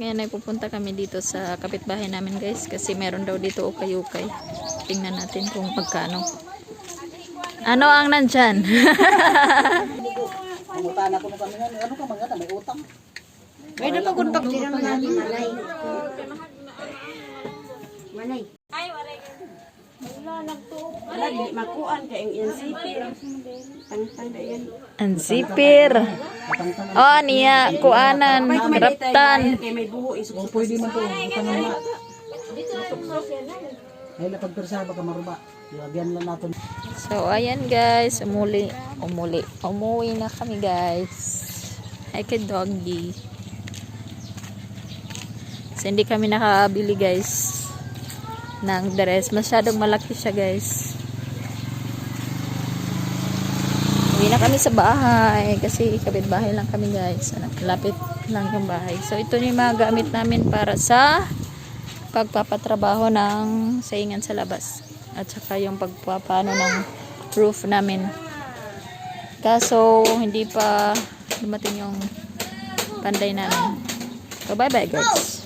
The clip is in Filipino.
Ngayon ay pupunta kami dito sa kapitbahay namin guys kasi meron daw dito ukay-ukay. Tingnan natin kung magkano. Ano ang nandyan? Mangutan ako ng kami nga. Ano ka mga may utang? Pwede pa kung pag sila natin malay. Malay. Wala, di makuan kay ang NCP. Tangtang na yan. ang zipir. Oh, niya, kuanan, raptan. O pwede man to. Utang na na. Ay lapag persa baka maruba. Lagyan lang natin. So, ayan guys, umuli, umuli, umuwi na kami guys. Hi kay doggy. So, hindi kami nakabili guys ng dress. Masyadong malaki siya guys. Uwi na kami sa bahay kasi kapitbahay lang kami guys. Ano, Lapit lang yung bahay. So, ito yung mga gamit namin para sa pagpapatrabaho ng saingan sa labas at saka yung pagpapano ng roof namin kaso hindi pa dumating yung panday namin so bye bye guys